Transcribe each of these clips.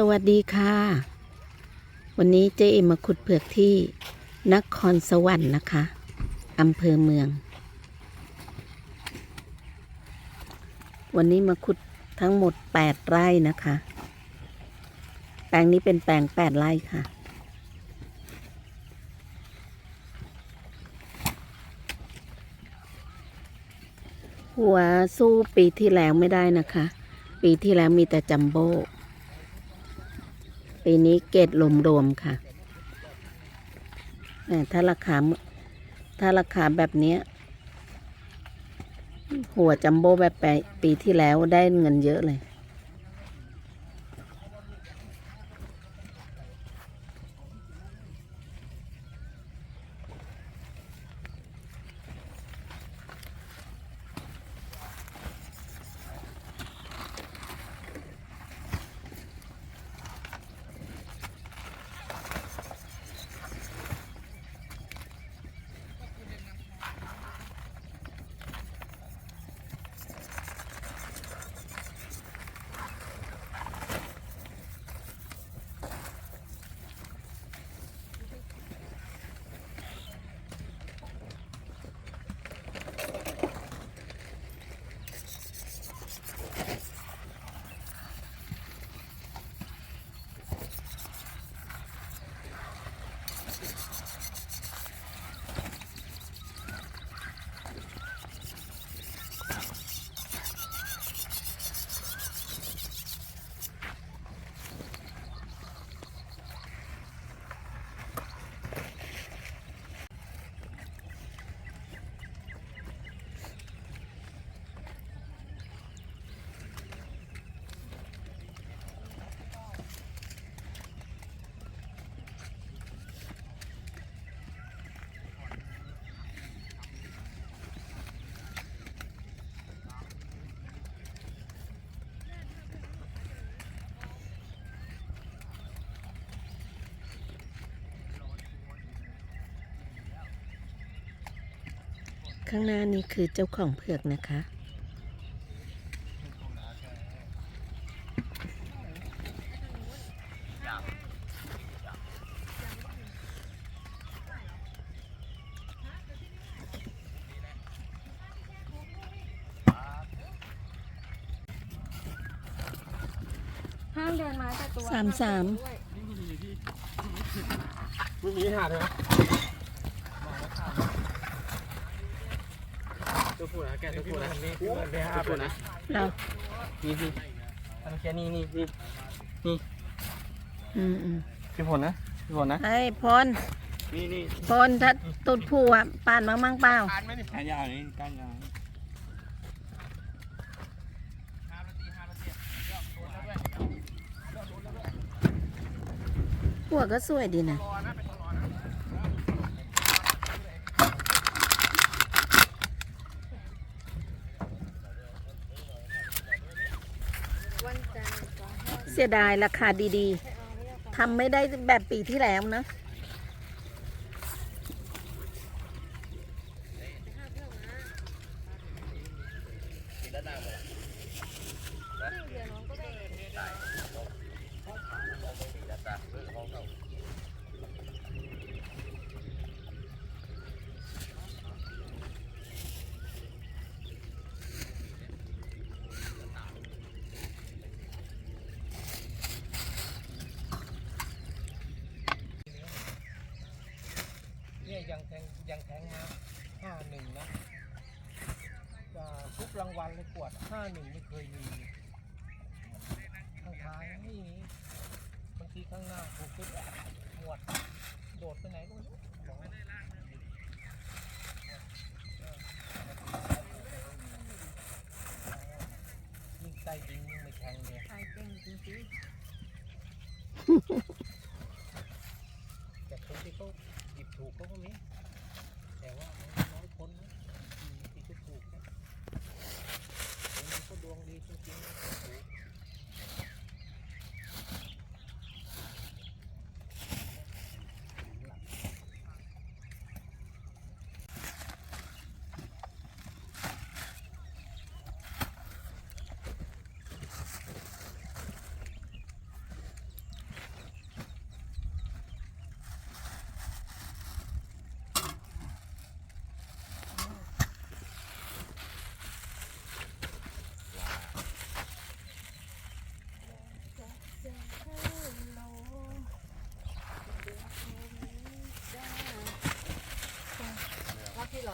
สวัสดีค่ะ วันนี้เจ๊เอ็มมาขุดเผือกที่นครสวรรค์นะคะอำเภอเมือง วันนี้มาขุดทั้งหมด 8 ไร่นะคะ แปลงนี้เป็นแปลง 8 ไร่ค่ะ หัวสู้ปีที่แล้วไม่ได้นะคะ ปีที่แล้วมีแต่จัมโบ้ ปีนี้เกรดรวมๆค่ะแหม่ถ้าราคาถ้าราคาแบบนี้ หัวจัมโบ้แบบปีที่แล้วได้เงินเยอะเลย ข้างหน้านี้คือเจ้าของเผือกนะคะ ห้ามเดินมาแต่ตัวสามสาม ไม่มีหาดเลยนะ ตัวผู้นะแกตัวผู้นะนี่ตัวเบียร์ตัวนะเรานี่นี่อันนี้แค่นี้นี่นี่อืมอืมพี่ผลนะพี่ผลนะไอ้พลนี่นี่พลถ้าตุดผู้อะป่านมั้งมั้งเปล่าการไหมนี่การยาวนี่การยาวหัวก็สวยดีนะ วันจันทร์ก็ห้า เสียดายราคาดีๆทำไม่ได้แบบปีที่แล้วนะเดี๋ยวน้องก็ได้ เนี่ยยังแทงยังแทงมาห้าหนึ่งนะทุก รางวัลเลยกวดห้าหนึ่งไม่เคยมีข้างท้ายไม่มีบางทีข้างหน้าถูกขึ้นหมวด โดดไปไหนก็ไม่รู้ยิ่งใต้ดินยิ่งไม่แข็งเนี่ยใครเก่งจริงแต่คนที่เขาหยิบถูกเขาก็มีแต่ว่ามันน้อยคนนะที่จะถูกนะแต่มันก็ดวงดีจริงๆนะ ถูกๆ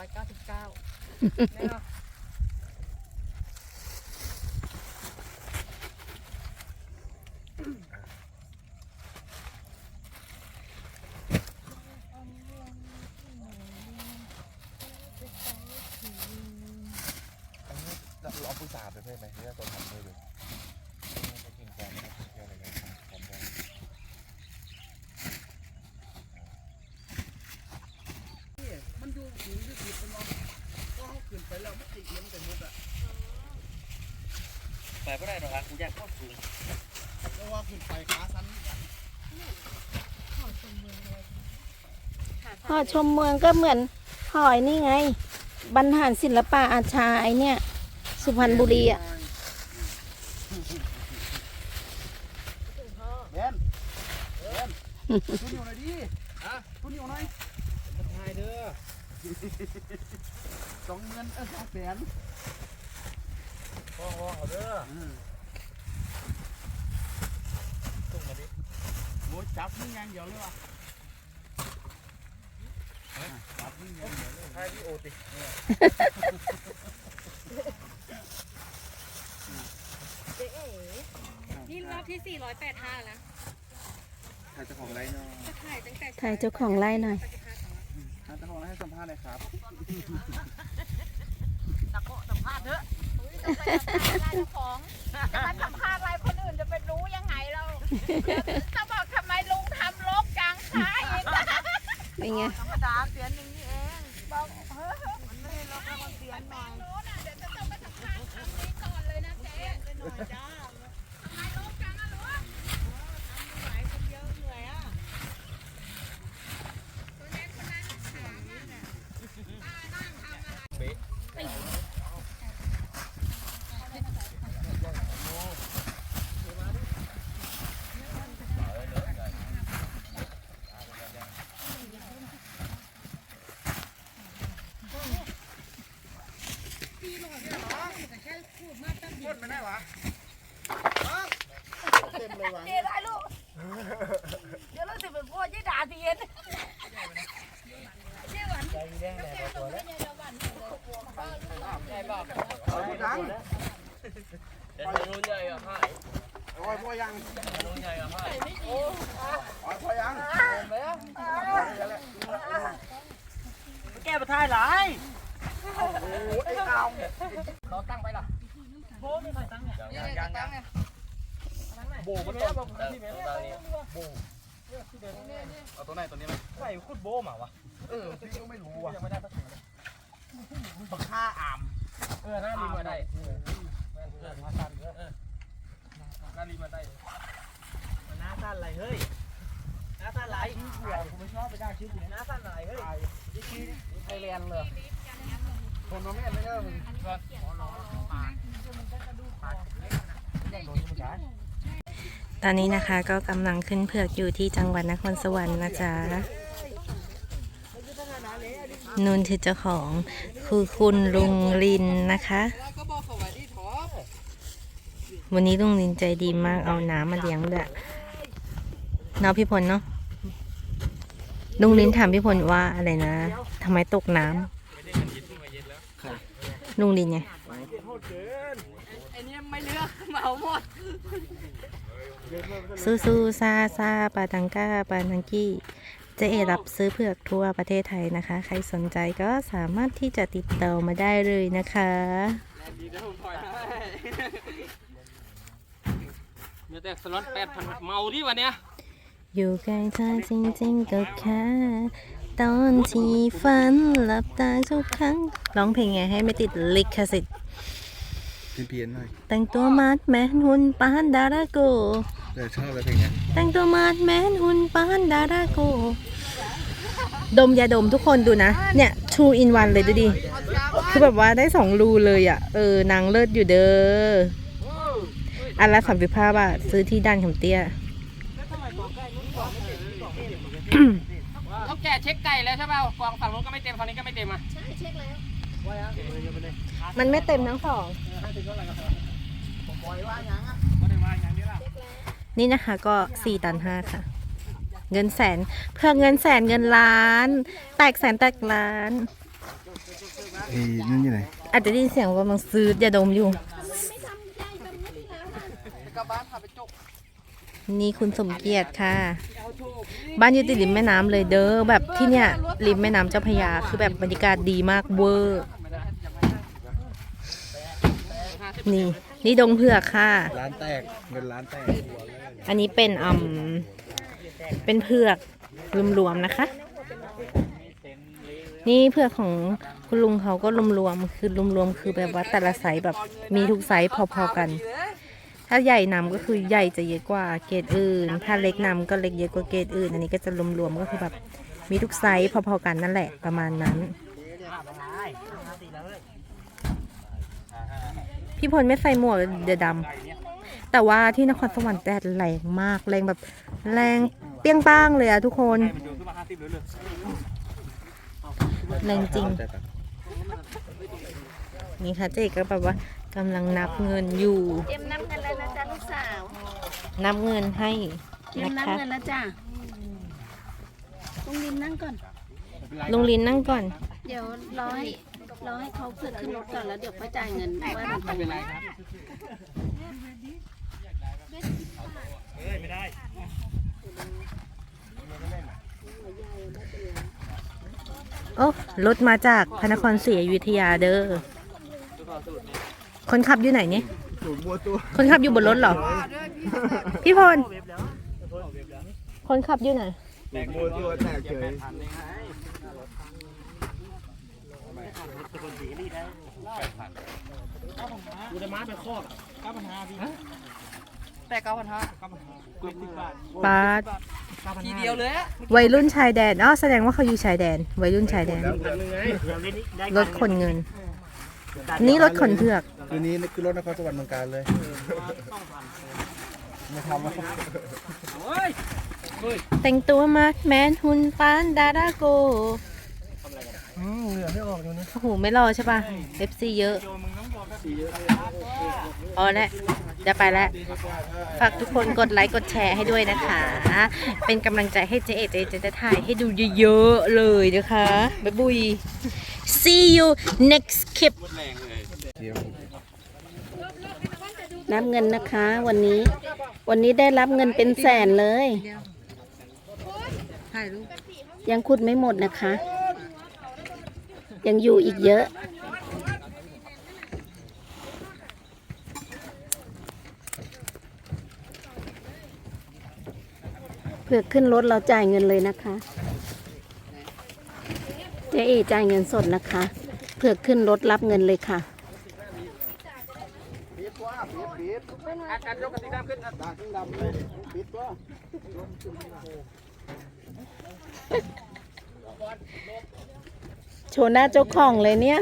อย เก้าเก้าเนี่ยอันนี้เราเอาพุทราไปเพื่อไหมหรือว่าตัวทำเลยเลยไปกินแกงไม่ได้เกี่ยวอะไรกันผมบอก มันอยู่หูอยู่ติดมันเนาะก็เขาขึ้นไปแล้วมันติดเลี้ยงไปหมดอะ ไปไม่ได้หรอกอะกูอยากเข้าสูงเพราะว่าขึ้นไปขาสั้นกันหอชมเมืองก็เหมือนหอยนี่ไง บรรหารศิลปะอาชาไอเนี่ย สุพรรณบุรีอะเบนเบนทุนอยู่ไหนอยดิฮะทุนอยู่ไหนอยมันทายเด้อสองหมื่นเออสองแสน ห้องห้องเอาเด้ออืมตุ้งมาดิโอ้ยจับมึงอย่างเดียวเลยวะจับมึงอย่างเดียวเลยทายพี่โอติเจ๊เอ๋นี่รอบที่สี่ร้อยแปดห้าแล้วใครเจ้าของไรเนาะจะถ่ายตั้งแต่ถ่ายเจ้าของไร่หน่อยทางเจ้าของร้านให้สัมภาษณ์เลยครับตะโกสัมภาษณ์เถอะ ต้องไปสัมภาษณ์รายเจ้าของจะไปสัมภาษณ์อะไรคนอื่นจะไปรู้ยังไงเราจะบอกทำไมลุงทำลกจังคะอีกเป็นไงธรรมดาเสียนหนึ่งนี่เองบอกเฮ้ยมันไม่ได้ลกแล้วมันเสียนหน่อยรู้นะเดี๋ยวจะต้องไปสัมภาษณ์คำนี้ก่อนเลยนะเจ๊หน่อยจ้าทำไมลกจังอะลูกทำหลายคนเยอะเหนื่อยอะตัวเล็กคนนั้นขามากอะตานั่งทำอะไร พูดไม่ได้วะเต็มเลยวะเจ๊ได้ลูก เดี๋ยวเราสิเป็นพ่อยี่ด่าทีเย็นเจ๊หวันใจแดงแดงตัวแล้วเอาไปดังเดี๋ยวนู้นใหญ่อะให้เอาไว้พ่อยังนู้นใหญ่อะให้เอาไว้พ่อยังแก้ปัญหาหลายโอ้ไอ้ เอาเราตั้งไปล่ะโบไม่ใครตั้งเนี่ยยังยังยังโบมันต้องที่เมตรตั้งนี่โบเอาตัวไหนตัวนี้ไหมใครคุดโบมาวะเออพี่ก็ไม่รู้ว่ะยังไม่ได้สักทีบักฆ่าอามเออหน้ารีมาได้แม่นเพื่อนมาตันเออหน้ารีมาได้มันหน้าสั้นอะไรเฮ้ยหน้าสั้นอะไรเดี๋ยวกูไม่ชอบไปได้ชื่อกูหน้าสั้นอะไรเฮ้ยนี่คือไทยแลนด์เลย คนน้องแม่ไม่เลิกมึงตอนนี้นะคะก็กำลังขึ้นเผือกอยู่ที่จังหวัดนครสวรรค์นะจ๊ะนุ่นคือเจ้าของคือคุณลุงลินนะคะ วันนี้ลุงลินใจดีมากเอาน้ำมาเลี้ยงด้วยเนาะพี่พลเนาะลุงลินถามพี่พลว่าอะไรนะทำไมตกน้ำ ลุงลินไงไอ้นี่ไม่เลือกเหมาหมดซูซูซาซาปาตังก้าปาตังกี้เจ๊เอรับซื้อเผือกทั่วประเทศไทยนะคะ ใครสนใจก็สามารถที่จะติดต่อมาได้เลยนะคะมีแต่สล็อตแปดพันเมาดิวันเนี้ยอยู่ใกล้เธอจริงๆก็แค่ ตอนที่ฝันหลับตาทุกครั้งร้องเพลงไงให้ไม่ติดลิขสิทธิ์เพี้ยนๆหน่อย แต่งตัวมาดแมนหุ่นปานดาราโก แต่ชอบเลยเพลงเนี้ยแต่งตัวมาดแมนหุ่นปานดาราโก ดมยาดมทุกคนดูนะ เนี่ย two in one เลยดูดิ คือแบบว่าได้สองรูเลยอะ เออนางเลิศอยู่เด้อ อันละสามสิบห้าบาท ซื้อที่ด้านคำเตี้ย เขาแก่เช็คไก่แล้วใช่ป่าวกองฝั่งนู้นก็ไม่เต็มฝั่งนี้ก็ไม่เต็มอะมันไม่เต็มทั้งสองนี่นะคะก็สี่ตันห้าค่ะ เงินแสนเพื่อเงินแสนเงินล้าน แตกแสนแตกล้านไอ้นั่นอยู่ไหนอาจจะได้ยินเสียงกำลังซื้อยาดมอยู่กลับบ้า นพาไปจกนี่คุณสมเกียรติค่ะ บ้านอยู่ติดริมแม่น้ำเลยเด้อแบบที่เนี่ยริมแม่น้ำเจ้าพระยาคือแบบบรรยากาศดีมากเวอร์ นี่ นี่ดงเผือกค่ะ ร้านแตกเงินร้านแตก อันนี้เป็นอืมเป็นเผือกรวมๆนะคะ นี่เผือกของคุณลุงเขาก็รวมๆคือรวมๆคือแบบว่าแต่ละไซส์แบบมีทุกไซส์พอๆกัน ถ้าใหญ่นำก็คือใหญ่จะเยอะกว่าเกรดอื่น ถ้าเล็กนำก็เล็กเยอะกว่าเกรดอื่น อันนี้ก็จะรวมๆก็คือแบบมีทุกไซส์พอๆกันนั่นแหละประมาณนั้น พี่พลไม่ใส่หมวกเดือดำแต่ว่าที่นครสวรรค์แดดแรงมากแรงแบบแรงเปรี้ยงป้างเลยอะทุกคนแรงจริงนี่ค่ะเจ๊ก็แบบว่า กำลังนับเงินอยู่ เตรียมน้ำเงินแล้วนะจ๊ะลูกสาวนับเงินให้เตรียมนะคะน้ำเงินแล้วจ้ะต้องริมนั่งก่อน ลุงลินนั่งก่อน เดี๋ยวรอให้รอให้เขาเพื่อขึ้นรถก่อนแล้วเดี๋ยวค่อยจ่ายเงินว่ามันตรงไหมโอ้รถมาจากพระนครศรีอยุธยาเด้อ คนขับอยู่ไหนเนี่ยคนขับอยู่บนรถเหรอ พี่พล คนขับอยู่ไหนมัวตัวแตกเฉยกูจะมาไปคอกเก้าพันห้าพี่แต่เก้าพันห้าเกือบสิบบาทปาดทีเดียวเลยอะวัยรุ่นชายแดนอ๋อแสดงว่าเขาอยู่ชายแดน วัยรุ่นชายแดน รถขนเงิน นี่รถขนเผือก คืนนี้คือรถนครสวรรค์เมืองการเลยไม่ทำแล้วแต่งตัวมาแมนหุ่นปานดาราโกเหลือไม่ออกอยู่นะโอ้โหไม่รอใช่ป่ะ FC เยอะอ๋อแล้วจะไปแล้ว ฝากทุกคนกดไลค์กดแชร์ให้ด้วยนะคะ เป็นกำลังใจให้เจ๊เอเจ๊จะถ่ายให้ดูเยอะๆเลยนะคะ บ๊ายบุย see you next clip นับเงินนะคะวันนี้ วันนี้ได้รับเงินเป็นแสนเลย ยังขุดไม่หมดนะคะ ยังอยู่อีกเยอะเพื่อขึ้นรถเราจ่ายเงินเลยนะคะ เจ๊เอจ่ายเงินสดนะคะ เพื่อขึ้นรถรับเงินเลยค่ะการยกกระติกน้ำขึ้นอะตาขึ้นดำเลยปิดตัวโชว์หน้าเจ้าของเลยเนี่ย